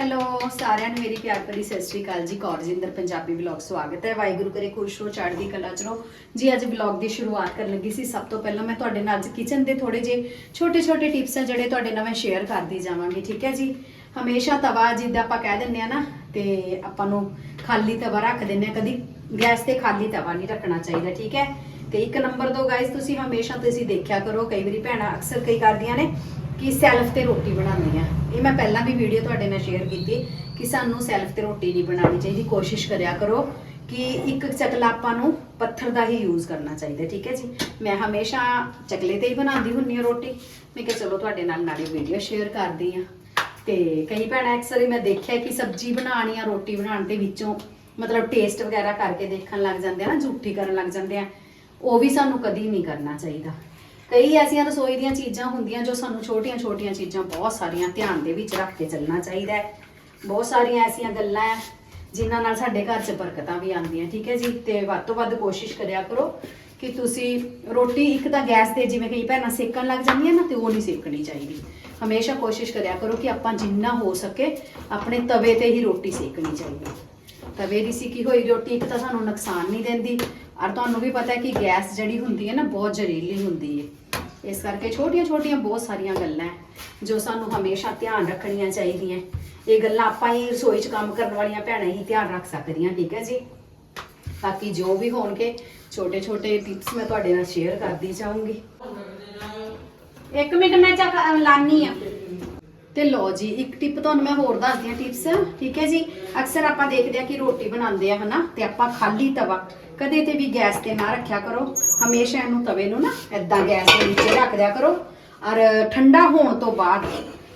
Hello ਸਾਰਿਆਂ ਨੂੰ ਮੇਰੀ ਪਿਆਰ ਭਰੀ ਸਤਿ ਸ਼੍ਰੀ ਅਕਾਲ ਜੀ। ਕੌਰਜਿੰਦਰ ਪੰਜਾਬੀ ਵਲੌਗ ਸਵਾਗਤ ਹੈ। ਵਾਹਿਗੁਰੂ ਕਰੇ ਖੁਸ਼ ਰਹੋ, ਚੜ੍ਹਦੀ ਕਲਾ ਚ ਰਹੋ। ਜੀ, ਅੱਜ ਵਲੌਗ ਦੀ ਸ਼ੁਰੂਆਤ ਕਰਨ ਲੱਗੀ ਸੀ। ਸਭ ਤੋਂ ਪਹਿਲਾਂ ਮੈਂ ਤੁਹਾਡੇ ਨਾਲ ਅੱਜ ਕਿਚਨ ਦੇ ਥੋੜੇ ਜਿਹੇ ਛੋਟੇ ਛੋਟੇ ਟਿਪਸ ਆ ਜਿਹੜੇ ਤੁਹਾਡੇ ਨਾਲ ਮੈਂ ਸ਼ੇਅਰ ਕਰਦੀ ਜਾਵਾਂਗੀ, ਠੀਕ ਹੈ ਜੀ? ਹਮੇਸ਼ਾ ਤਵਾ ਜਿੱਦਾਂ ਆਪਾਂ ਕਹਿ ਦਿੰਦੇ ਆ ਨਾ, ਤੇ ਆਪਾਂ ਨੂੰ ਖਾਲੀ ਤਵਾ ਰੱਖ ਦਿੰਦੇ ਆ। ਕਦੀ ਗੈਸ ਤੇ ਖਾਲੀ ਤਵਾ ਨਹੀਂ ਰੱਖਣਾ ਚਾਹੀਦਾ, ਠੀਕ ਹੈ? ਤੇ ਇੱਕ ਨੰਬਰ ਦੋ ਗਾਇਸ ਤੁਸੀਂ ਹਮੇਸ਼ਾ ਤੁਸੀਂ ਦੇਖਿਆ ਕਰੋ, ਕਈ ਵਾਰੀ ਭੈਣਾਂ ਅਕਸਰ ਕਈ ਕਰਦੀਆਂ ਨੇ ਕਿ ਸੈਲਫ ਤੇ ਰੋਟੀ ਬਣਾਉਂਦੀ ਆ। ਇਹ ਮੈਂ ਪਹਿਲਾਂ ਵੀ ਵੀਡੀਓ ਤੁਹਾਡੇ ਨਾਲ ਸ਼ੇਅਰ ਕੀਤੀ ਕਿ ਸਾਨੂੰ ਸੈਲਫ ਤੇ ਰੋਟੀ ਨਹੀਂ ਬਣਾਉਣੀ ਚਾਹੀਦੀ। ਕੋਸ਼ਿਸ਼ ਕਰਿਆ ਕਰੋ ਕਿ ਇੱਕ ਚਕਲਾ ਆਪਾਂ ਨੂੰ ਪੱਥਰ ਦਾ ਹੀ ਯੂਜ਼ ਕਰਨਾ ਚਾਹੀਦਾ, ਠੀਕ ਹੈ ਜੀ? ਮੈਂ ਹਮੇਸ਼ਾ ਚਕਲੇ ਤੇ ਹੀ ਬਣਾਉਂਦੀ ਹੁੰਨੀ ਆ ਰੋਟੀ। ਮੈਂ ਕਿਹਾ ਚਲੋ ਤੁਹਾਡੇ ਨਾਲ ਨਾਲੇ ਵੀਡੀਓ ਸ਼ੇਅਰ ਕਰਦੀ ਆ ਤੇ ਕਈ ਭੈਣਾਂ ਅਕਸਰ ਹੀ ਮੈਂ ਦੇਖਿਆ ਕਿ ਸਬਜ਼ੀ ਬਣਾਉਣੀ ਆ, ਰੋਟੀ ਬਣਾਉਣ ਦੇ ਵਿੱਚੋਂ ਮਤਲਬ ਟੇਸਟ ਵਗੈਰਾ ਕਰਕੇ ਦੇਖਣ ਲੱਗ ਜਾਂਦੇ ਆ ਨਾ ਝੂਠੀ ਕਰਨ ਲੱਗ ਜਾਂਦੇ ਆ। ਉਹ ਵੀ ਸਾਨੂੰ ਕਦੀ ਨਹੀਂ ਕਰਨਾ ਚਾਹੀਦਾ। ਕਈ ਐਸੀਆਂ ਰਸੋਈ ਦੀਆਂ ਚੀਜ਼ਾਂ ਹੁੰਦੀਆਂ ਜੋ ਸਾਨੂੰ ਛੋਟੀਆਂ-ਛੋਟੀਆਂ ਚੀਜ਼ਾਂ ਬਹੁਤ ਸਾਰੀਆਂ ਧਿਆਨ ਦੇ ਵਿੱਚ ਰੱਖ ਕੇ ਚੱਲਣਾ ਚਾਹੀਦਾ ਹੈ। ਬਹੁਤ ਸਾਰੀਆਂ ਐਸੀਆਂ ਗੱਲਾਂ ਹੈ ਜਿਨ੍ਹਾਂ ਨਾਲ ਸਾਡੇ ਘਰ 'ਚ ਬਰਕਤਾਂ ਵੀ ਆਉਂਦੀਆਂ, ਠੀਕ ਹੈ ਜੀ? ਤੇ ਵੱਧ ਤੋਂ ਵੱਧ ਕੋਸ਼ਿਸ਼ ਕਰਿਆ ਕਰੋ ਕਿ ਤੁਸੀਂ ਰੋਟੀ ਇੱਕ ਤਾਂ ਗੈਸ ਤੇ ਜਿਵੇਂ ਕਈ ਭੈਣਾਂ ਸੇਕਣ ਲੱਗ ਜਾਂਦੀਆਂ ਨਾ ਤੇ ਉਹ ਨਹੀਂ ਸੇਕਣੀ ਚਾਹੀਦੀ। ਹਮੇਸ਼ਾ ਕੋਸ਼ਿਸ਼ ਕਰਿਆ ਕਰੋ ਕਿ ਆਪਾਂ ਜਿੰਨਾ ਹੋ ਸਕੇ ਆਪਣੇ ਤਵੇ ਤੇ ਹੀ ਰੋਟੀ ਸੇਕਣੀ ਚਾਹੀਦੀ। ਤਵੇ ਦੀ ਸਿੱਕੀ ਹੋਈ ਰੋਟੀ ਇੱਕ ਤਾਂ ਸਾਨੂੰ ਨੁਕਸਾਨ ਨਹੀਂ ਦਿੰਦੀ ਔਰ ਤੁਹਾਨੂੰ ਵੀ ਪਤਾ ਹੈ ਕਿ ਗੈਸ ਜਿਹੜੀ ਹੁੰਦੀ ਹੈ ਨਾ, ਬਹੁਤ ਜ਼ਹਿਰੀਲੀ ਹੁੰਦੀ ਹੈ। ਇਸ ਕਰਕੇ ਛੋਟੀਆਂ-ਛੋਟੀਆਂ ਬਹੁਤ ਸਾਰੀਆਂ ਗੱਲਾਂ ਜੋ ਸਾਨੂੰ ਹਮੇਸ਼ਾ ਧਿਆਨ ਰੱਖਣੀਆਂ ਚਾਹੀਦੀਆਂ ਇਹ ਗੱਲਾਂ ਆਪਾਂ ਹੀ ਰਸੋਈ 'ਚ ਕੰਮ ਕਰਨ ਵਾਲੀਆਂ ਭੈਣਾਂ ਹੀ ਧਿਆਨ ਰੱਖ ਸਕਦੀਆਂ, ਠੀਕ ਹੈ ਜੀ? ਬਾਕੀ ਜੋ ਵੀ ਹੋਣਗੇ ਛੋਟੇ-ਛੋਟੇ ਟਿਪਸ ਮੈਂ ਤੁਹਾਡੇ ਨਾਲ ਸ਼ੇਅਰ ਕਰਦੀ ਜਾਊਂਗੀ। ਇੱਕ ਮਿੰਟ ਮੈਂ ਚੱਕ ਲਾਨੀ ਆ। ਤੇ ਲੋ ਜੀ, ਇੱਕ ਟਿਪ ਤੁਹਾਨੂੰ ਮੈਂ ਹੋਰ ਦੱਸਦੀ ਹਾਂ ਟਿਪਸ ਠੀਕ ਹੈ ਜੀ? ਅਕਸਰ ਆਪਾਂ ਦੇਖਦੇ ਆ ਕਿ ਰੋਟੀ ਬਣਾਉਂਦੇ ਆ, ਹਨਾ? ਤੇ ਆਪਾਂ ਖਾਲੀ ਤਵਾ ਕਦੇ ਤੇ ਵੀ ਗੈਸ ਤੇ ਨਾ ਰੱਖਿਆ ਕਰੋ। ਹਮੇਸ਼ਾ ਇਹਨੂੰ ਤਵੇ ਨੂੰ ਨਾ ਏਦਾਂ ਗੈਸ ਦੇ ਨੀਚੇ ਰੱਖ ਦਿਆ ਕਰੋ। ਔਰ ਠੰਡਾ ਹੋਣ ਤੋਂ ਬਾਅਦ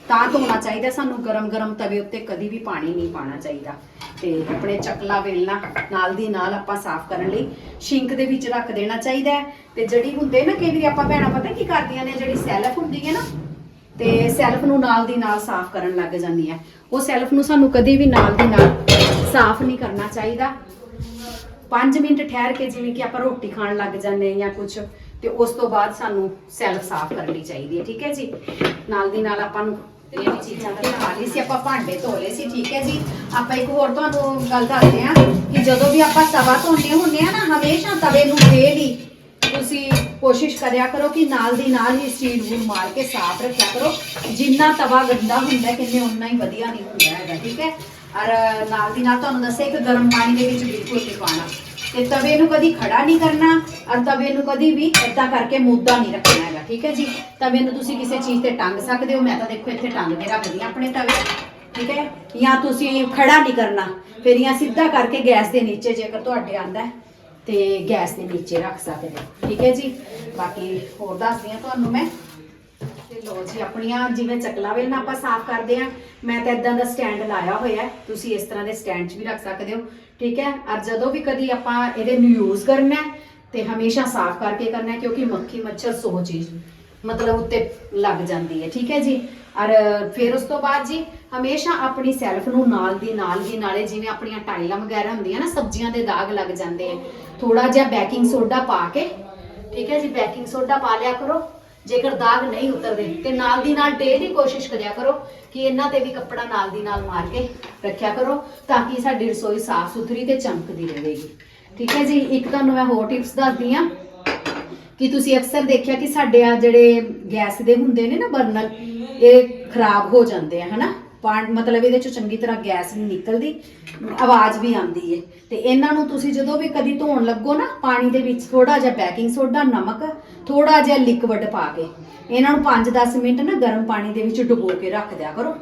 ਤਾਂ ਧੋਣਾ ਚਾਹੀਦਾ, ਸਾਨੂੰ ਗਰਮ-ਗਰਮ ਤਵੇ ਉੱਤੇ ਕਦੀ ਵੀ ਪਾਣੀ ਨਹੀਂ ਪਾਣਾ ਚਾਹੀਦਾ। ਤੇ ਆਪਣੇ ਚੱਕਲਾ ਵੇਲਣਾ ਨਾਲ ਦੀ ਨਾਲ ਆਪਾਂ ਸਾਫ਼ ਕਰਨ ਲਈ ਸ਼ਿੰਕ ਦੇ ਵਿੱਚ ਰੱਖ ਦੇਣਾ ਚਾਹੀਦਾ ਤੇ ਜਿਹੜੀ ਹੁੰਦੇ ਨਾ, ਕਈ ਵਾਰੀ ਆਪਾਂ ਭੈਣਾਂ ਪਤਾ ਕੀ ਕਰਦੀਆਂ ਨੇ, ਜਿਹੜੀ ਸੈਲਫ ਹੁੰਦੀ ਹੈ ਨਾ, ਤੇ ਸੈਲਫ ਨੂੰ ਨਾਲ ਦੀ ਨਾਲ ਸਾਫ਼ ਕਰਨ ਲੱਗ ਜਾਂਦੀ ਹੈ। ਉਹ ਸੈਲਫ ਨੂੰ ਸਾਨੂੰ ਕਦੇ ਵੀ ਨਾਲ ਦੀ ਨਾਲ ਸਾਫ਼ ਨਹੀਂ ਕਰਨਾ ਚਾਹੀਦਾ। 5 ਮਿੰਟ ਠਹਿਰ ਕੇ ਜਿਵੇਂ ਕਿ ਆਪਾਂ ਰੋਟੀ ਖਾਣ ਲੱਗ ਜਾਂਦੇ ਹਾਂ ਜਾਂ ਕੁਝ ਤੇ ਉਸ ਤੋਂ ਬਾਅਦ ਸਾਨੂੰ ਸੈਲਫ ਸਾਫ਼ ਕਰਨੀ ਚਾਹੀਦੀ ਹੈ, ਠੀਕ ਹੈ ਜੀ? ਨਾਲ ਦੀ ਨਾਲ ਆਪਾਂ ਨੂੰ ਇਹ ਚੀਜ਼ਾਂ ਤੇ ਖਾ ਲਈ ਸੀ, ਆਪਾਂ ਭਾਂਡੇ ਧੋ ਲਏ ਸੀ, ਠੀਕ ਹੈ ਜੀ? ਆਪਾਂ ਇੱਕ ਹੋਰ ਤੁਹਾਨੂੰ ਗੱਲ ਦੱਸਦੇ ਹਾਂ ਕਿ ਜਦੋਂ ਵੀ ਆਪਾਂ ਤਵਾ ਧੋਂਦੇ ਹੁੰਦੇ ਆ ਨਾ, ਹਮੇਸ਼ਾ ਤਵੇ ਨੂੰ ਡੇਲੀ ਤੁਸੀਂ ਕੋਸ਼ਿਸ਼ ਕਰਿਆ ਕਰੋ ਕਿ ਨਾਲ ਦੀ ਨਾਲ ਹੀ ਸਟੀਲ ਵੂਲ ਮਾਰ ਕੇ ਸਾਫ਼ ਰੱਖਿਆ ਕਰੋ। ਜਿੰਨਾ ਤਵਾ ਗੰਦਾ ਹੁੰਦਾ ਕਿੰਨੇ ਉਨਾ ਹੀ ਵਧੀਆ ਨਹੀਂ ਹੁੰਦਾ ਹੈਗਾ, ਠੀਕ ਹੈ? ਔਰ ਨਾਲ ਦੀ ਨਾਲ ਤੁਹਾਨੂੰ ਦੱਸਿਆ ਕਿ ਗਰਮ ਪਾਣੀ ਦੇ ਵਿੱਚ ਬਿਲਕੁਲ ਨਹੀਂ ਪਾਣਾ ਤੇ ਤਵੇ ਨੂੰ ਕਦੀ ਖੜਾ ਨਹੀਂ ਕਰਨਾ ਔਰ ਤਵੇ ਨੂੰ ਕਦੀ ਵੀ ਇੱਦਾਂ ਕਰਕੇ ਮੁੱਦਾ ਨਹੀਂ ਰੱਖਣਾ ਹੈਗਾ, ਠੀਕ ਹੈ ਜੀ? ਤਵੇ ਨੂੰ ਤੁਸੀਂ ਕਿਸੇ ਚੀਜ਼ ਤੇ ਟੰਗ ਸਕਦੇ ਹੋ, ਮੈਂ ਤਾਂ ਦੇਖੋ ਇੱਥੇ ਟੰਗ ਕੇ ਰੱਖਦੀ ਹਾਂ ਆਪਣੇ ਤਵੇ, ਠੀਕ ਹੈ? ਜਾਂ ਤੁਸੀਂ ਖੜਾ ਨਹੀਂ ਕਰਨਾ, ਫਿਰ ਜਾਂ ਸਿੱਧਾ ਕਰਕੇ ਗੈਸ ਦੇ ਨੀਚੇ ਜੇਕਰ ਤੁਹਾਡੇ ਆਂਦਾ ਹੈ, ਤੇ ਗੈਸ ਦੇ ਨੀਚੇ ਰੱਖ ਸਕਦੇ ਹੋ, ਠੀਕ ਹੈ ਜੀ? ਬਾਕੀ ਹੋਰ ਦੱਸਦੀ ਹਾਂ ਤੁਹਾਨੂੰ ਮੈਂ। ਲੋ ਜੀ ਆਪਣੀਆਂ ਜਿਵੇਂ ਚਕਲਾ ਵੇਲ ਆਪਾਂ ਸਾਫ਼ ਕਰਦੇ ਆ ਮੈਂ ਤਾਂ ਇਦਾਂ ਦਾ ਸਟੈਂਡ ਲਾਇਆ ਹੋਇਆ ਹੈ। ਤੁਸੀਂ ਇਸ ਤਰ੍ਹਾਂ ਦੇ ਸਟੈਂਡ 'ਚ ਵੀ ਰੱਖ ਸਕਦੇ ਹੋ। ਠੀਕ ਹੈ? ਔਰ ਜਦੋਂ ਵੀ ਕਦੀ ਆਪਾਂ ਇਹਦੇ ਨੂੰ ਯੂਜ਼ ਕਰਨਾ ਹੈ, ਤੇ ਹਮੇਸ਼ਾ ਸਾਫ਼ ਕਰਕੇ ਕਰਨਾ ਹੈ, ਕਿਉਂਕਿ ਮੱਖੀ ਮੱਛਰ ਸੋ ਚੀਜ਼ ਮਤਲਬ ਉੱਤੇ ਲੱਗ ਜਾਂਦੀ ਹੈ। ਠੀਕ ਹੈ ਜੀ? ਔਰ ਫਿਰ ਉਸ ਤੋਂ ਬਾਅਦ ਜੀ ਹਮੇਸ਼ਾ ਆਪਣੀ ਸੈਲਫ ਨੂੰ ਨਾਲ ਦੀ ਨਾਲ ਦੀ ਨਾਲੇ ਜਿਵੇਂ ਆਪਣੀਆਂ ਟਾਈਲਾਂ ਵਗੈਰਾ ਹੁੰਦੀਆਂ ਨਾ, ਸਬਜ਼ੀਆਂ ਦੇ ਦਾਗ ਲੱਗ ਜਾਂਦੇ ਆ ਥੋੜਾ ਜਿਹਾ ਬੇਕਿੰਗ ਸੋਡਾ ਪਾ ਕੇ, ਠੀਕ ਹੈ ਜੀ? ਬੇਕਿੰਗ ਸੋਡਾ ਪਾ ਲਿਆ ਕਰੋ। ਜੇਕਰ ਦਾਗ ਨਹੀਂ ਉਤਰਦੇ, ਤੇ ਨਾਲ ਦੀ ਨਾਲ ਡੇਲੀ ਕੋਸ਼ਿਸ਼ ਕਰਿਆ ਕਰੋ ਕਿ ਇਹਨਾਂ ਤੇ ਵੀ ਕੱਪੜਾ ਨਾਲ ਦੀ ਨਾਲ ਮਾਰ ਕੇ ਰੱਖਿਆ ਕਰੋ, ਤਾਂ ਕਿ ਸਾਡੀ ਰਸੋਈ ਸਾਫ਼ ਸੁਥਰੀ ਤੇ ਚਮਕਦੀ ਰਹੇਗੀ। ਠੀਕ ਹੈ ਜੀ, ਇੱਕ ਤੁਹਾਨੂੰ ਮੈਂ ਹੋਰ ਟਿਪਸ ਦੱਸਦੀ ਆ ਕਿ ਤੁਸੀਂ ਅਕਸਰ ਦੇਖਿਆ ਕਿ ਸਾਡੇ ਆ ਜਿਹੜੇ ਗੈਸ ਦੇ ਹੁੰਦੇ ਨੇ ਨਾ ਬਰਨਰ ਇਹ ਖਰਾਬ ਹੋ ਜਾਂਦੇ ਆ, ਹਨਾ? ਪਾਣ ਮਤਲਬ ਇਹਦੇ ਚੋਂ ਚੰਗੀ ਤਰ੍ਹਾਂ ਗੈਸ ਨਹੀਂ ਨਿਕਲਦੀ, ਆਵਾਜ਼ ਵੀ ਆਉਂਦੀ ਏ। ਤੇ ਇਹਨਾਂ ਨੂੰ ਤੁਸੀਂ ਜਦੋਂ ਵੀ ਕਦੀ ਧੋਣ ਲੱਗੋ ਨਾ, ਪਾਣੀ ਦੇ ਵਿੱਚ ਥੋੜਾ ਜਿਹਾ ਬੇਕਿੰਗ ਸੋਡਾ ਨਮਕ ਥੋੜਾ ਜਿਹਾ ਲਿਕਵਿਡ ਪਾ ਕੇ, ਇਹਨਾਂ ਨੂੰ 5-10 ਮਿੰਟ ਨਾ ਗਰਮ ਪਾਣੀ ਦੇ ਵਿੱਚ ਡੁਬੋ ਕੇ ਰੱਖ ਦਿਆ ਕਰੋ।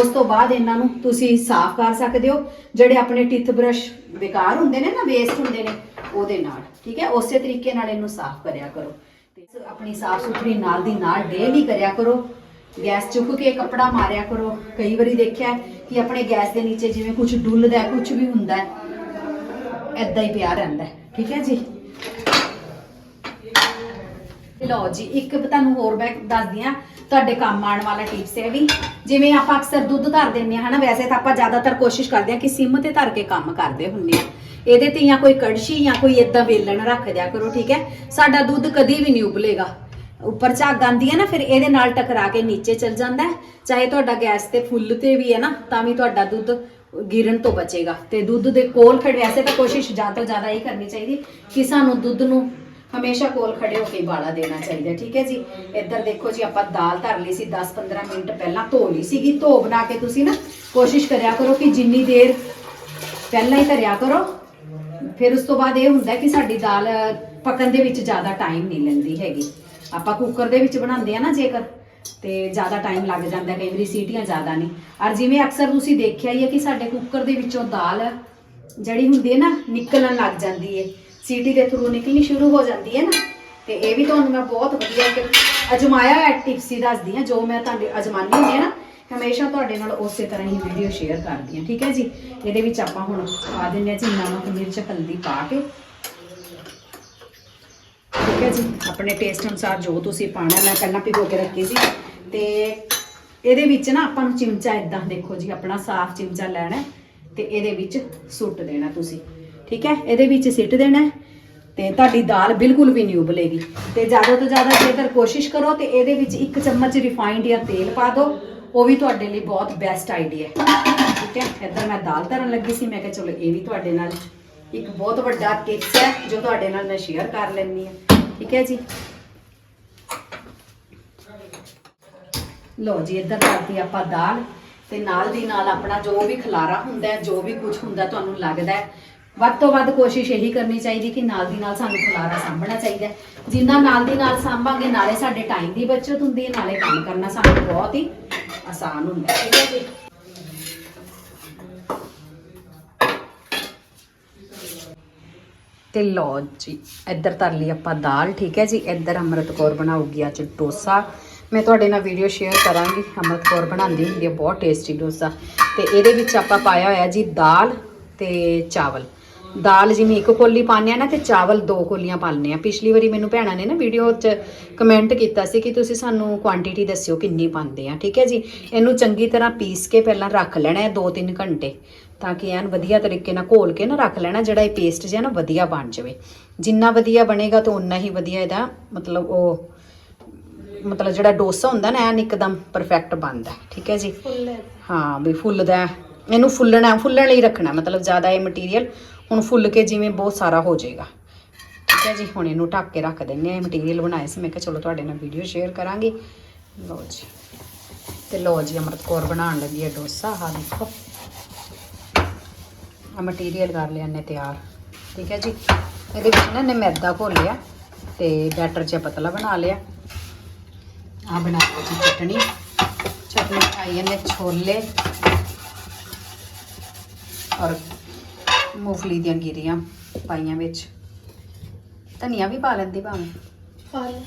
ਉਸ ਤੋਂ ਬਾਅਦ ਇਹਨਾਂ ਨੂੰ ਤੁਸੀਂ ਸਾਫ਼ ਕਰ ਸਕਦੇ ਹੋ। ਜਿਹੜੇ ਆਪਣੇ ਟਿੱਥ ਬ੍ਰਸ਼ ਬੇਕਾਰ ਹੁੰਦੇ ਨੇ ਨਾ ਵੇਸਟ ਹੁੰਦੇ ਨੇ, ਉਹਦੇ ਨਾਲ, ਠੀਕ ਹੈ? ਉਸੇ ਤਰੀਕੇ ਨਾਲ ਇਹਨੂੰ ਸਾਫ਼ ਕਰਿਆ ਕਰੋ। ਤੇ ਆਪਣੀ ਸਾਫ਼ ਸੁਥਰੀ ਨਾਲ ਦੀ ਨਾਲ ਡੇਲੀ ਕਰਿਆ ਕਰੋ। ਗੈਸ ਚੁੱਕ ਕੇ ਕੱਪੜਾ ਮਾਰਿਆ ਕਰੋ। ਕਈ ਵਾਰੀ ਦੇਖਿਆ ਕਿ ਆਪਣੇ ਗੈਸ ਦੇ ਨੀਚੇ ਜਿਵੇਂ ਕੁਝ ਡੁੱਲਦਾ ਕੁਝ ਵੀ ਹੁੰਦਾ ਹੈ ਐਦਾਂ ਹੀ ਪਿਆ ਰਹਿੰਦਾ ਠੀਕ ਹੈ ਜੀ? ਲਓ ਜੀ, ਇੱਕ ਤੁਹਾਨੂੰ ਹੋਰ ਮੈਂ ਦੱਸਦੀ ਆ ਤੁਹਾਡੇ ਕੰਮ ਆਉਣ ਵਾਲਾ ਟਿਪਸ ਹੈ ਵੀ। ਜਿਵੇਂ ਆਪਾਂ ਅਕਸਰ ਦੁੱਧ ਧਰ ਦਿੰਦੇ ਆ ਹਨਾ, ਵੈਸੇ ਤਾਂ ਆਪਾਂ ਜ਼ਿਆਦਾਤਰ ਕੋਸ਼ਿਸ਼ ਕਰਦੇ ਆ ਕਿ ਸਿਮ ਤੇ ਧਰ ਕੇ ਕੰਮ ਕਰਦੇ ਹੁੰਦੇ ਆ ਇਹਦੇ ਤੇ ਜਾਂ ਕੋਈ ਕੜਛੀ ਜਾਂ ਕੋਈ ਏਦਾਂ ਵੇਲਣ ਰੱਖ ਦਿਆ ਕਰੋ, ਠੀਕ ਹੈ? ਸਾਡਾ ਦੁੱਧ ਕਦੀ ਵੀ ਨਹੀਂ ਉਬਲੇਗਾ। ਉੱਪਰ ਝੱਗ ਆਂਦੀ ਹੈ ਨਾ, ਫਿਰ ਇਹਦੇ ਨਾਲ ਟਕਰਾ ਕੇ ਨੀਚੇ ਚਲ ਜਾਂਦਾ ਹੈ। ਚਾਹੇ ਤੁਹਾਡਾ ਗੈਸ ਤੇ ਫੁੱਲ ਤੇ ਵੀ ਹੈ ਨਾ, ਤਾਂ ਵੀ ਤੁਹਾਡਾ ਦੁੱਧ ਗਿਰਨ ਤੋਂ ਬਚੇਗਾ। ਤੇ ਦੁੱਧ ਦੇ ਕੋਲ ਖੜੇ ਵੈਸੇ ਤਾਂ ਕੋਸ਼ਿਸ਼ ਜ਼ਿਆਦਾ ਤੋਂ ਜ਼ਿਆਦਾ ਇਹ ਕਰਨੀ ਚਾਹੀਦੀ ਕਿ ਸਾਨੂੰ ਦੁੱਧ ਨੂੰ ਹਮੇਸ਼ਾ ਕੋਲ ਖੜੇ ਹੋ ਕੇ ਬਾਲਾ ਦੇਣਾ ਚਾਹੀਦਾ, ਠੀਕ ਹੈ ਜੀ? ਇੱਧਰ ਦੇਖੋ ਜੀ, ਆਪਾਂ ਦਾਲ ਧਰ ਲਈ ਸੀ 10-15 ਮਿੰਟ ਪਹਿਲਾਂ ਧੋ ਲਈ ਸੀਗੀ। ਧੋ ਬਣਾ ਕੇ ਤੁਸੀਂ ਨਾ, ਕੋਸ਼ਿਸ਼ ਕਰਿਆ ਕਰੋ ਕਿ ਜਿੰਨੀ ਦੇਰ ਪਹਿਲਾਂ ਹੀ ਧਰਿਆ ਕਰੋ, ਫਿਰ ਉਸ ਤੋਂ ਬਾਅਦ ਇਹ ਹੁੰਦਾ ਕਿ ਸਾਡੀ ਦਾਲ ਪਕਣ ਦੇ ਵਿੱਚ ਜ਼ਿਆਦਾ ਟਾਈਮ ਨਹੀਂ ਲੈਂਦੀ ਹੈਗੀ। ਆਪਾਂ ਕੁੱਕਰ ਦੇ ਵਿੱਚ ਬਣਾਉਂਦੇ ਆ ਨਾ ਜੇਕਰ, ਤੇ ਜ਼ਿਆਦਾ ਟਾਈਮ ਲੱਗ ਜਾਂਦਾ, ਕਈ ਵਾਰੀ ਸੀਟੀਆਂ ਜ਼ਿਆਦਾ ਨਹੀਂ ਔਰ ਜਿਵੇਂ ਅਕਸਰ ਤੁਸੀਂ ਦੇਖਿਆ ਹੀ ਹੈ ਕਿ ਸਾਡੇ ਕੁੱਕਰ ਦੇ ਵਿੱਚੋਂ ਦਾਲ ਜਿਹੜੀ ਹੁੰਦੀ ਹੈ ਨਾ, ਨਿਕਲਣ ਲੱਗ ਜਾਂਦੀ ਹੈ। ਸੀਟੀ ਦੇ ਥਰੂ ਨਿਕਲਣੀ ਸ਼ੁਰੂ ਹੋ ਜਾਂਦੀ ਹੈ ਨਾ। ਤੇ ਇਹ ਵੀ ਤੁਹਾਨੂੰ ਮੈਂ ਬਹੁਤ ਵਧੀਆ ਕਿ ਅਜਮਾਇਆ ਹੋਇਆ ਟਿਪਸ ਹੀ ਦੱਸਦੀ ਹਾਂ, ਜੋ ਮੈਂ ਤੁਹਾਡੇ ਅਜਮਾਨੀ ਹੁੰਦੀ ਹੈ ਨਾ, ਹਮੇਸ਼ਾ ਤੁਹਾਡੇ ਨਾਲ ਉਸੇ ਤਰ੍ਹਾਂ ਹੀ ਵੀਡੀਓ ਸ਼ੇਅਰ ਕਰਦੀ ਹਾਂ, ਠੀਕ ਹੈ ਜੀ? ਇਹਦੇ ਵਿੱਚ ਆਪਾਂ ਹੁਣ ਪਾ ਦਿੰਦੇ ਹਾਂ ਜੀ ਨਮਕ, ਮਿਰਚ, ਹਲਦੀ ਪਾ ਕੇ। ਠੀਕ ਹੈ ਜੀ? ਆਪਣੇ ਟੇਸਟ ਅਨੁਸਾਰ ਜੋ ਤੁਸੀਂ ਪਾਣਾ ਮੈਂ ਪਹਿਲਾਂ ਭਿਗੋ ਕੇ ਰੱਖੀ ਸੀ। ਤੇ ਇਹਦੇ ਵਿੱਚ ਨਾ ਆਪਾਂ ਨੂੰ ਚਿਮਚਾ ਇਦਾਂ ਦੇਖੋ ਜੀ, ਆਪਣਾ ਸਾਫ਼ ਚਿਮਚਾ ਲੈਣਾ ਹੈ ਤੇ ਇਹਦੇ ਵਿੱਚ ਸੁੱਟ ਦੇਣਾ ਤੁਸੀਂ। ਠੀਕ ਹੈ? ਇਹਦੇ ਵਿੱਚ ਸਿੱਟ ਦੇਣਾ ਹੈ ਤੇ ਤੁਹਾਡੀ ਦਾਲ ਬਿਲਕੁਲ ਵੀ ਨਹੀਂ ਉਬਲੇਗੀ। ਤੇ ਜ਼ਿਆਦਾ ਤੋਂ ਜ਼ਿਆਦਾ ਜੇਕਰ ਕੋਸ਼ਿਸ਼ ਕਰੋ ਤੇ ਇਹਦੇ ਵਿੱਚ ਇੱਕ ਚਮਚ ਰਿਫਾਈਨਡ ਜਾਂ ਤੇਲ ਪਾ ਦਿਓ। ਉਹ ਵੀ ਤੁਹਾਡੇ ਲਈ ਬਹੁਤ ਬੈਸਟ ਆਈਡੀਆ ਹੈ। ਠੀਕ ਹੈ? ਇੱਧਰ ਮੈਂ ਦਾਲ ਧਰਨ ਲੱਗੀ ਸੀ, ਮੈਂ ਕਿਹਾ ਚਲੋ ਇਹ ਵੀ ਤੁਹਾਡੇ ਨਾਲ ਇੱਕ ਬਹੁਤ ਵੱਡਾ ਟਿਪਸ ਹੈ, ਜੋ ਤੁਹਾਡੇ ਨਾਲ ਮੈਂ ਸ਼ੇਅਰ ਕਰ ਲੈਂਦੀ ਹਾਂ। ਠੀਕ ਹੈ ਜੀ। ਲੋ ਜੀ, ਇੱਧਰ ਕਰਦੀ ਆਪਾਂ ਦਾਲ ਤੇ ਨਾਲ ਦੀ ਨਾਲ ਆਪਣਾ ਜੋ ਵੀ ਖਲਾਰਾ ਹੁੰਦਾ ਹੈ, ਜੋ ਵੀ ਕੁਝ ਹੁੰਦਾ ਤੁਹਾਨੂੰ ਲੱਗਦਾ ਹੈ। ਵੱਧ ਤੋਂ ਵੱਧ ਕੋਸ਼ਿਸ਼ ਇਹੀ ਕਰਨੀ ਚਾਹੀਦੀ ਕਿ ਨਾਲ ਦੀ ਨਾਲ ਸਾਨੂੰ ਖਲਾਰਾ ਸਾਂਭਣਾ ਚਾਹੀਦਾ ਜਿੰਨਾ ਨਾਲ ਦੀ ਨਾਲ ਸਾਂਭਾਂਗੇ, ਨਾਲੇ ਸਾਡੇ ਟਾਈਮ ਦੀ ਬਚਤ ਹੁੰਦੀ ਹੈ, ਨਾਲੇ ਕੰਮ ਕਰਨਾ ਸਾਨੂੰ ਬਹੁਤ ਹੀ ਆਸਾਨ ਹੁੰਦਾ ਹੈ। ਠੀਕ ਹੈ ਜੀ। ਤੇ ਲੋ ਜੀ, ਇੱਧਰ ਧਰ ਲਈ ਆਪਾਂ ਦਾਲ, ਠੀਕ ਹੈ ਜੀ? ਇੱਧਰ ਅੰਮ੍ਰਿਤ ਕੌਰ ਬਣਾਉਗੀ ਅੱਜ ਡੋਸਾ। ਮੈਂ ਤੁਹਾਡੇ ਨਾਲ ਵੀਡੀਓ ਸ਼ੇਅਰ ਕਰਾਂਗੀ। ਅੰਮ੍ਰਿਤ ਕੌਰ ਬਣਾਉਂਦੀ ਹੁੰਦੀ ਹੈ, ਬਹੁਤ ਟੇਸਟੀ ਡੋਸਾ। ਤੇ ਇਹਦੇ ਵਿੱਚ ਆਪਾਂ ਪਾਇਆ ਹੋਇਆ ਜੀ ਦਾਲ ਤੇ ਚਾਵਲ। ਦਾਲ ਜਿਵੇਂ ਇੱਕ ਕੋਲੀ ਪਾਉਂਦੇ ਆ ਨਾ, ਤੇ ਚਾਵਲ ਦੋ ਕੋਲੀਆਂ ਪਾਉਂਦੇ ਆ। ਪਿਛਲੀ ਵਾਰੀ ਮੈਨੂੰ ਭੈਣਾਂ ਨੇ ਨਾ ਵੀਡੀਓ 'ਚ ਕਮੈਂਟ ਕੀਤਾ ਸੀ ਕਿ ਤੁਸੀਂ ਸਾਨੂੰ ਕੁਆਂਟੀਟੀ ਦੱਸਿਓ ਕਿੰਨੀ ਪਾਉਂਦੇ ਆ, ਠੀਕ ਹੈ ਜੀ? ਇਹਨੂੰ ਚੰਗੀ ਤਰ੍ਹਾਂ ਪੀਸ ਕੇ ਪਹਿਲਾਂ ਰੱਖ ਲੈਣਾ ਹੈ 2-3 ਘੰਟੇ। ਤਾਂ ਕਿ ਐਨ ਵਧੀਆ ਤਰੀਕੇ ਨਾਲ ਘੋਲ ਕੇ ਨਾ ਰੱਖ ਲੈਣਾ ਜਿਹੜਾ ਇਹ ਪੇਸਟ ਜਿਹਾ ਨਾ ਵਧੀਆ ਬਣ ਜਾਵੇ। ਜਿੰਨਾ ਵਧੀਆ ਬਣੇਗਾ ਤਾਂ ਉਨਾ ਹੀ ਵਧੀਆ ਇਹਦਾ ਮਤਲਬ ਉਹ ਮਤਲਬ ਜਿਹੜਾ ਡੋਸਾ ਹੁੰਦਾ ਨਾ ਐਨ ਇੱਕਦਮ ਪਰਫੈਕਟ ਬਣਦਾ ਹੈ, ਠੀਕ ਹੈ ਜੀ? ਹਾਂ। ਵੀ ਫੁੱਲਦਾ ਹੈ। ਇਹਨੂੰ ਫੁੱਲਣਾ ਫੁੱਲਣ ਲਈ ਰੱਖਣਾ ਮਤਲਬ ਜ਼ਿਆਦਾ ਇਹ ਮਟੀਰੀਅਲ ਹੁਣ ਫੁੱਲ ਕੇ ਜਿਵੇਂ ਬਹੁਤ ਸਾਰਾ ਹੋ ਜਾਏਗਾ। ਠੀਕ ਹੈ ਜੀ? ਹੁਣ ਇਹਨੂੰ ਢੱਕ ਕੇ ਰੱਖ ਦਿੰਨੇ ਆ ਇਹ ਮਟੀਰੀਅਲ ਬਣਾਏ ਸੀ ਮੈਂ ਕਿਹਾ ਚਲੋ ਤੁਹਾਡੇ ਨਾਲ ਵੀਡੀਓ ਸ਼ੇਅਰ ਕਰਾਂਗੀ। ਲਓ ਜੀ। ਤੇ ਲਓ ਜੀ ਅਮਰਤ ਕੌਰ ਬਣਾਉਣ ਲੱਗੀ ਹੈ ਡੋਸਾ। ਆਹ ਦੇਖੋ। ਆ ਮਟੀਰੀਅਲ ਕਰ ਲਿਆ ਨੇ ਤਿਆਰ, ਠੀਕ ਹੈ ਜੀ? ਇਹਦੇ ਵਿੱਚ ਨਾ ਨੇ ਮੈਦਾ ਘੋਲਿਆ ਤੇ ਬੈਟਰ ਜਿਹਾ ਪਤਲਾ ਬਣਾ ਲਿਆ। ਆ ਬਣਾ ਲਈ ਜੀ ਚਟਣੀ। ਚਟਨੀ ਪਾਈ ਇਹਨੇ ਛੋਲੇ ਔਰ ਮੂੰਗਫਲੀ ਦੀਆਂ ਗਿਰੀਆਂ ਪਾਈਆਂ ਵਿੱਚ। ਧਨੀਆ ਵੀ ਪਾ ਲੈਂਦੀ ਭਾਵੇਂ। ਫਲ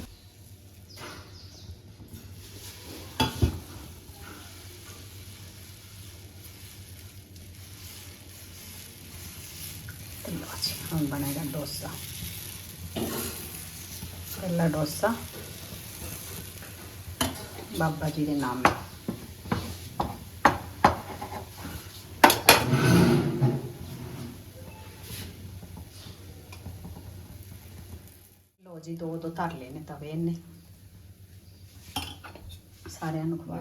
ਤੇ ਲਓ ਜੀ ਹੁਣ ਬਣੇਗਾ ਡੋਸਾ। ਪਹਿਲਾ ਡੋਸਾ ਬਾਬਾ ਜੀ ਦੇ ਨਾਮ ਦਾ ਲੋ ਜੀ, ਦੋ ਦੋ ਧਰ ਲਏ ਨੇ ਤਵੇ ਇਹਨੇ ਸਾਰਿਆਂ ਨੂੰ ਖਵਾ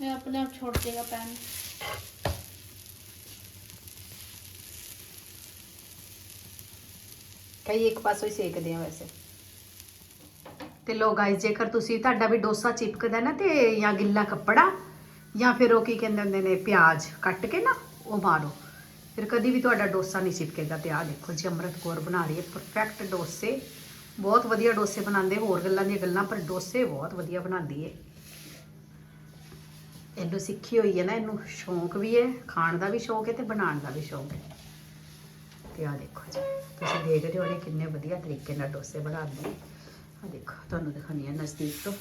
ਇਹ ਆਪਣੇ ਆਪ ਛੋੜ ਦੇਗਾ ਪੈਨ। ਕਈ ਇੱਕ ਪਾਸੋਂ ਹੀ ਸੇਕਦੇ ਆ ਵੈਸੇ। ਤੇ ਲੋ ਗਾਇਸ ਜੇਕਰ ਤੁਸੀਂ, ਤੁਹਾਡਾ ਵੀ ਡੋਸਾ ਚਿਪਕਦਾ ਨਾ ਤੇ ਜਾਂ ਗਿੱਲਾ ਕੱਪੜਾ, ਜਾਂ ਫਿਰ ਉਹ ਕੀ ਕਹਿੰਦੇ ਹੁੰਦੇ ਨੇ, ਪਿਆਜ਼ ਕੱਟ ਕੇ ਨਾ, ਉਹ ਮਾਰੋ। ਫਿਰ ਕਦੀ ਵੀ ਤੁਹਾਡਾ ਡੋਸਾ ਨਹੀਂ ਚਿਪਕੇਗਾ। ਤੇ ਆਹ ਦੇਖੋ ਜੀ, ਅੰਮ੍ਰਿਤ ਕੌਰ ਬਣਾ ਰਹੀ ਹੈ ਪਰਫੈਕਟ ਡੋਸੇ। ਬਹੁਤ ਵਧੀਆ ਡੋਸੇ ਬਣਾਉਂਦੇ, ਹੋਰ ਗੱਲਾਂ ਦੀਆਂ ਗੱਲਾਂ, ਪਰ ਡੋਸੇ ਬਹੁਤ ਵਧੀਆ ਬਣਾਉਂਦੀ ਹੈ। ਇਹਨੂੰ ਸਿੱਖੀ ਹੋਈ ਹੈ ਨਾ, ਇਹਨੂੰ ਸ਼ੌਂਕ ਵੀ ਹੈ, ਖਾਣ ਦਾ ਵੀ ਸ਼ੌਂਕ ਹੈ ਤੇ ਬਣਾਉਣ ਦਾ ਵੀ ਸ਼ੌਂਕ ਹੈ। ਤੇ ਆ ਦੇਖੋ ਜੀ। ਤੁਸੀਂ ਦੇਖਦੇ ਹੋ ਨੇ ਕਿੰਨੇ ਵਧੀਆ ਤਰੀਕੇ ਨਾਲ ਡੋਸੇ ਬਣਾਉਂਦੇ ਆ ਦੇਖੋ, ਤੁਹਾਨੂੰ ਦਿਖਾਉਂਦੀ ਹਾਂ ਨਜ਼ਦੀਕ ਤੋਂ।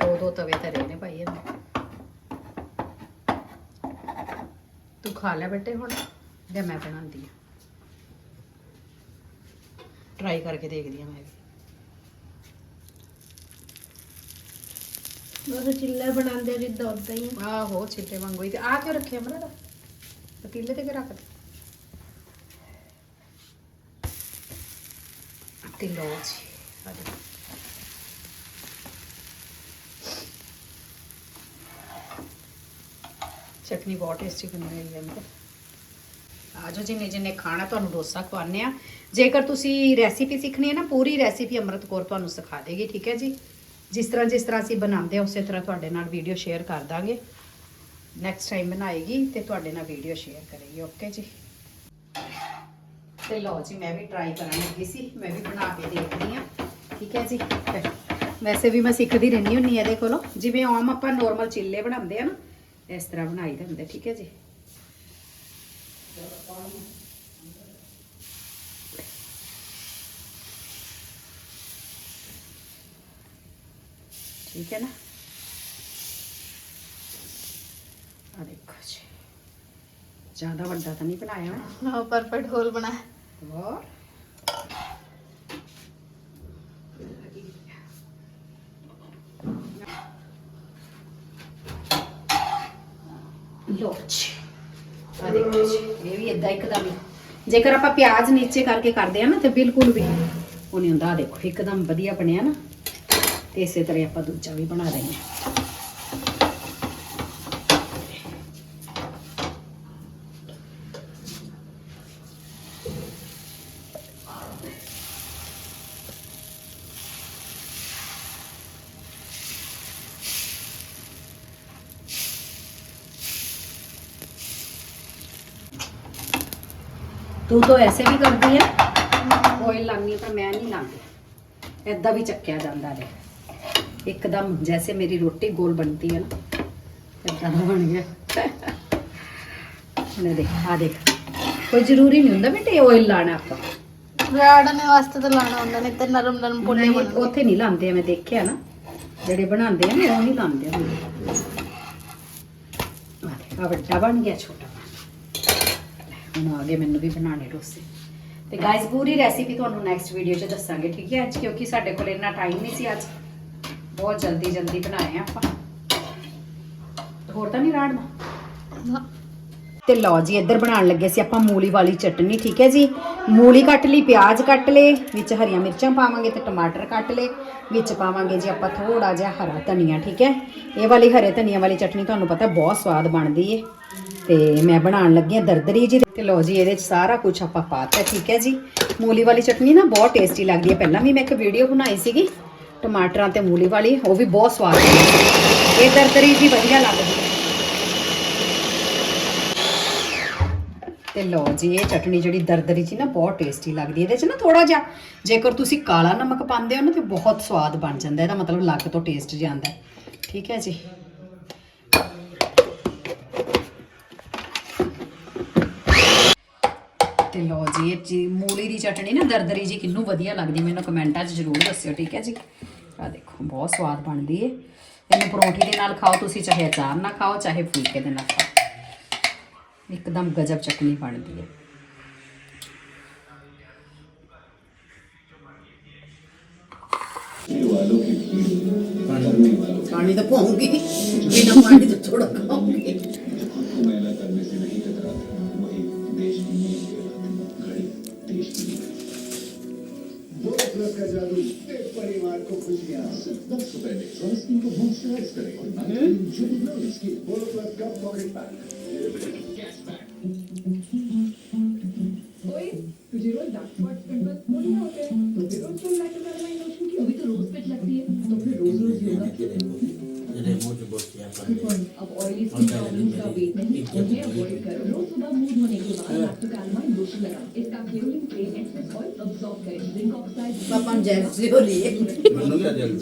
ਦੋ ਦੋ ਤਵੇ ਧਰੇ ਨੇ ਭਾਈ ਇਹਨੇ। ਤੂੰ ਖਾ ਲੈ ਬੇਟੇ ਹੁਣ, ਜੇ ਮੈਂ ਬਣਾਉਂਦੀ ਆ ਟਰਾਈ ਕਰਕੇ ਦੇਖਦੀ ਆ ਮੈਂ ਵੀ। ਬਸ ਚਿੱਲੇ ਬਣਾਉਂਦੇ ਜਿੱਦਾਂ ਉਦਾਂ ਹੀ ਆਹੋ, ਚਿੱਟੇ ਵਾਂਗੂ ਹੀ ਤੇ ਆ ਕਿਉਂ ਰੱਖਿਆ ਮਰਾ ਪਤੀਲੇ ਤੇ ਕਿ ਰੱਖ ਦੇ ਤੇ ਲੋ ਜੀ, ਆ ਦੇਖੋ। ਚਟਨੀ ਬਹੁਤ ਟੇਸਟੀ ਬਣੀ ਹੋਈ ਹੈ ਅੰਦਰ। ਆਜੋ ਜਿੰਨੇ ਜਿੰਨੇ ਖਾਣਾ ਤੁਹਾਨੂੰ ਡੋਸਾ ਖਵਾਉਂਦੇ ਆ। ਜੇਕਰ ਤੁਸੀਂ ਰੈਸਿਪੀ ਸਿੱਖਣੀ ਹੈ ਨਾ, ਪੂਰੀ ਰੈਸਿਪੀ ਅੰਮ੍ਰਿਤ ਕੌਰ ਤੁਹਾਨੂੰ ਸਿਖਾ ਦੇਗੀ, ਠੀਕ ਹੈ ਜੀ? ਜਿਸ ਤਰ੍ਹਾਂ ਜਿਸ ਤਰ੍ਹਾਂ ਅਸੀਂ ਬਣਾਉਂਦੇ ਆ ਉਸੇ ਤਰ੍ਹਾਂ ਤੁਹਾਡੇ ਨਾਲ ਵੀਡੀਓ ਸ਼ੇਅਰ ਕਰ ਦਾਂਗੇ। ਨੈਕਸਟ ਟਾਈਮ ਬਣਾਏਗੀ ਤੇ ਤੁਹਾਡੇ ਨਾਲ ਵੀਡੀਓ ਸ਼ੇਅਰ ਕਰੇਗੀ ਓਕੇ ਜੀ? ਤੇ ਲਓ ਜੀ, ਮੈਂ ਵੀ ਟਰਾਈ ਕਰਨ ਲੱਗੀ ਸੀ, ਮੈਂ ਵੀ ਬਣਾ ਕੇ ਦੇਖਦੀ ਆ ਠੀਕ ਹੈ ਜੀ? ਵੈਸੇ ਵੀ ਮੈਂ ਸਿੱਖਦੀ ਰਹਿੰਦੀ ਹੁੰਨੀ ਆ ਇਹਦੇ ਕੋਲੋਂ। ਜਿਵੇਂ ਆਮ ਆਪਾਂ ਨੋਰਮਲ ਚਿੱਲੇ ਬਣਾਉਂਦੇ ਆ ਨਾ, ਇਸ ਤਰ੍ਹਾਂ ਬਣਾਈ ਦੇ ਹੁੰਦੇ ਠੀਕ ਹੈ ਜੀ? ਠੀਕ ਹੈ ਨਾ ਆ ਦੇਖੋ ਜੀ ਜ਼ਿਆਦਾ ਵੱਡਾ ਤਾਂ ਨਹੀਂ ਬਣਾਇਆ ਮੈਂ ਹਾਂ ਪਰਫੈਕਟ ਹੋਲ ਬਣਾ ਹੋਰ ਲੋ ਜੀ ਆ ਦੇਖੋ ਜੀ ਇਹ ਵੀ ਇਦਾਂ ਇੱਕਦਮ ਹੀ ਜੇਕਰ ਆਪਾਂ ਪਿਆਜ਼ ਨੀਚੇ ਕਰਕੇ ਕਰਦੇ ਆ ਨਾ ਤੇ ਬਿਲਕੁਲ ਵੀ ਉਹ ਨਹੀਂ ਹੁੰਦਾ ਆਹ ਦੇਖੋ ਇੱਕਦਮ ਵਧੀਆ ਬਣਿਆ ਨਾ ਤੇ ਇਸੇ ਤਰ੍ਹਾਂ ਆਪਾਂ ਦੂਜਾ ਵੀ ਬਣਾ ਦੇਂਗੇ ਤੂੰ ਤਾਂ ਐਸੇ ਵੀ ਕਰਦੀ ਹੈ ਆਇਲ ਲਾਉਣੀ ਪਰ ਮੈਂ ਨਹੀਂ ਲਾਉਂਦੀ ਐਦਾਂ ਵੀ ਚੱਕਿਆ ਜਾਂਦਾ ਹੈ ਇੱਕਦਮ ਜੈਸੇ ਮੇਰੀ ਰੋਟੀ ਗੋਲ ਬਣਦੀ ਹੈ ਨਾ ਐਦਾਂ ਦਾ ਬਣ ਗਿਆ। ਨੇ ਦੇਖ ਆ ਦੇਖ। ਕੋਈ ਜ਼ਰੂਰੀ ਨਹੀਂ ਹੁੰਦਾ ਬੇਟੇ ਆਇਲ ਲਾਣਾ ਆਪਾਂ। ਰਾੜਨੇ ਵਾਸਤੇ ਤਾਂ ਲਾਣਾ ਹੁੰਦਾ ਨਹੀਂ ਤੇ ਨਰਮ ਨਰਮ ਪੁੱਲੇ ਬਣਦੇ। ਉੱਥੇ ਨਹੀਂ ਲਾਉਂਦੇ ਮੈਂ ਦੇਖਿਆ ਨਾ। ਜਿਹੜੇ ਬਣਾਉਂਦੇ ਆ ਨਾ ਉਹ ਨਹੀਂ ਲਾਉਂਦੇ ਹੁੰਦੇ ਆ ਵੱਡਾ ਬਣ ਗਿਆ ਛੋਟਾ ਹੁਣ ਆ ਗਏ ਮੈਨੂੰ ਵੀ ਬਣਾਣੇ ਡੋਸੇ। ਤੇ ਗਾਇਸ ਪੂਰੀ ਰੈਸਿਪੀ ਤੁਹਾਨੂੰ ਨੈਕਸਟ ਵੀਡੀਓ 'ਚ ਦੱਸਾਂਗੇ ਠੀਕ ਹੈ? ਅੱਜ ਕਿਉਂਕਿ ਸਾਡੇ ਕੋਲ ਇੰਨਾ ਟਾਈਮ ਨਹੀਂ ਸੀ ਅੱਜ। ਬਹੁਤ ਜਲਦੀ ਜਲਦੀ ਬਣਾਏ ਆ ਆਪਾਂ। ਹੋਰ ਤਾਂ ਨਹੀਂ ਰਾੜਨਾ। ਤੇ ਲਓ ਜੀ ਇੱਧਰ ਬਣਾਉਣ ਲੱਗੇ ਸੀ ਆਪਾਂ ਮੂਲੀ ਵਾਲੀ ਚਟਨੀ ਠੀਕ ਹੈ ਜੀ? ਮੂਲੀ ਕੱਟ ਲਈ ਪਿਆਜ਼ ਕੱਟ ਲਏ ਵਿੱਚ ਹਰੀਆਂ ਮਿਰਚਾਂ ਪਾਵਾਂਗੇ ਤੇ ਟਮਾਟਰ ਕੱਟ ਲਏ ਵਿੱਚ ਪਾਵਾਂਗੇ ਜੀ ਆਪਾਂ ਥੋੜਾ ਜਿਹਾ ਹਰਾ ਧਨੀਆ ਠੀਕ ਹੈ? ਇਹ ਵਾਲੀ ਹਰੇ ਧਨੀਆ ਵਾਲੀ ਚਟਨੀ ਤੁਹਾਨੂੰ ਪਤਾ ਬਹੁਤ ਸਵਾਦ ਬਣਦੀ ਏ। ਤੇ ਮੈਂ ਬਣਾਉਣ ਲੱਗੀ ਹਾਂ ਦਰਦਰੀ ਜੀ। ਤੇ ਲਓ ਜੀ ਇਹਦੇ ਚ ਸਾਰਾ ਕੁਝ ਆਪਾਂ ਪਾਤਾ ਠੀਕ ਹੈ ਜੀ? ਮੂਲੀ ਵਾਲੀ ਚਟਨੀ ਨਾ ਬਹੁਤ ਟੇਸਟੀ ਲੱਗਦੀ ਹੈ। ਪਹਿਲਾਂ ਵੀ ਮੈਂ ਇੱਕ ਵੀਡੀਓ ਬਣਾਈ ਸੀਗੀ ਟਮਾਟਰਾਂ ਤੇ ਮੂਲੀ ਵਾਲੀ, ਉਹ ਵੀ ਬਹੁਤ ਸਵਾਦ ਹੈ। ਇਹ ਦਰਦਰੀ ਵੀ ਵਧੀਆ ਲੱਗਦੀ ਹੈ। ਤੇ ਲਓ ਜੀ, ਇਹ ਚਟਨੀ ਜਿਹੜੀ ਦਰਦਰੀ ਜੀ ਨਾ, ਬਹੁਤ ਟੇਸਟੀ ਲੱਗਦੀ ਇਹਦੇ ਚ ਨਾ ਥੋੜਾ ਜਿਹਾ, ਜੇਕਰ ਤੁਸੀਂ ਕਾਲਾ ਨਮਕ ਪਾਉਂਦੇ ਹੋ ਨਾ, ਤੇ ਬਹੁਤ ਸਵਾਦ ਬਣ ਜਾਂਦਾ ਇਹਦਾ ਮਤਲਬ ਲੱਗ ਤੋਂ ਟੇਸਟ ਜਾਂਦਾ ਹੈ। ਠੀਕ ਹੈ ਜੀ। ਤੇ ਲਓ ਜੀ, ਇਹ ਜੀ ਮੂਲੀ ਦੀ ਚਟਨੀ ਨਾ, ਦਰਦਰੀ ਜੀ ਕਿੰਨੂੰ ਵਧੀਆ ਲੱਗਦੀ ਮੈਨੂੰ ਕਮੈਂਟਾਂ 'ਚ ਜ਼ਰੂਰ ਦੱਸਿਓ, ਠੀਕ ਹੈ ਜੀ। ਬਹੁਤ ਸਵਾਦ ਬਣਦੀ ਏ। ਇਹਨੂੰ ਪਰੌਂਠੀ ਦੇ ਨਾਲ ਖਾਓ ਤੁਸੀਂ ਚਾਹੇ ਅਚਾਰ ਨਾਲ ਖਾਓ ਚਾਹੇ ਫੁਲਕੇ ਦੇ ਨਾਲ ਖਾਓ। ਇੱਕਦਮ ਗਜਬ ਚਟਨੀ ਬਣਦੀ ਹੈ? ਪਾਣੀ। ਤਾਂ ਪਾਉਂਗੀ ਬਿਨਾ ਪਾਣੀ ਤੋਂ ਥੋੜਾ ਖਾਉਂਗੀ और नाइट जो ग्लो स्किन बोलो प्लस का पॉकेट पैक ओए तुझे रोज डार्क स्पॉट्स पिंपल्स क्यों नहीं होते तो फिर रोज तुम लैक्टोजैलमाइन लोशन की अभी तो रोज पेट लगती है तो फिर रोज रोज योगा अब ऑयली स्किन प्रॉब्लम्स का वेट नहीं उन्हें अवॉइड करो रोज Papan Jeff Zioli. Ano nga Jeff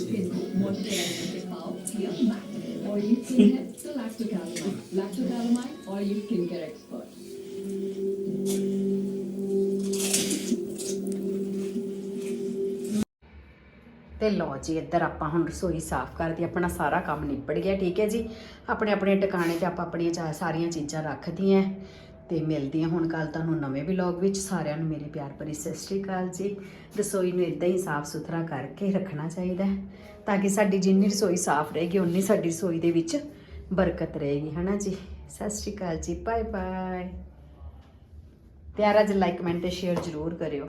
Or you can head to lactocalamine, lactocalamine, or you can get expert. ਤੇ ਲੋ ਜੀ ਇੱਧਰ ਆਪਾਂ ਹੁਣ ਰਸੋਈ ਸਾਫ਼ ਕਰਦੇ ਆਪਣਾ ਸਾਰਾ ਕੰਮ ਨਿਬੜ ਗਿਆ ਠੀਕ ਹੈ ਜੀ ਆਪਣੇ ਆਪਣੇ ਟਿਕਾਣੇ ਤੇ ਆਪਾਂ ਆਪਣੀਆਂ ਸਾਰੀਆਂ ਚੀਜ਼ਾਂ ਰੱਖਦੀਆਂ ਤੇ ਮਿਲਦੀ ਹਾਂ ਹੁਣ ਕੱਲ ਤੁਹਾਨੂੰ ਨਵੇਂ ਵਲੌਗ ਵਿੱਚ। ਸਾਰਿਆਂ ਨੂੰ ਮੇਰੀ ਪਿਆਰ ਭਰੀ ਸਤਿ ਸ਼੍ਰੀ ਅਕਾਲ ਜੀ। ਰਸੋਈ ਨੂੰ ਇਦਾਂ ਹੀ ਸਾਫ਼ ਸੁਥਰਾ ਕਰਕੇ ਰੱਖਣਾ ਚਾਹੀਦਾ ਤਾਂ ਕਿ ਸਾਡੀ ਜਿੰਨੀ ਰਸੋਈ ਸਾਫ਼ ਰਹੇਗੀ ਉਨੀ ਸਾਡੀ ਰਸੋਈ ਦੇ ਵਿੱਚ ਬਰਕਤ ਰਹੇਗੀ। ਹਨਾ ਜੀ? ਸਤਿ ਸ਼੍ਰੀ ਅਕਾਲ ਜੀ। ਬਾਏ ਬਾਏ ਪਿਆਰਾ ਜਿਹਾ ਲਾਈਕ ਕਮੈਂਟ ਤੇ ਸ਼ੇਅਰ ਜ਼ਰੂਰ ਕਰਿਓ।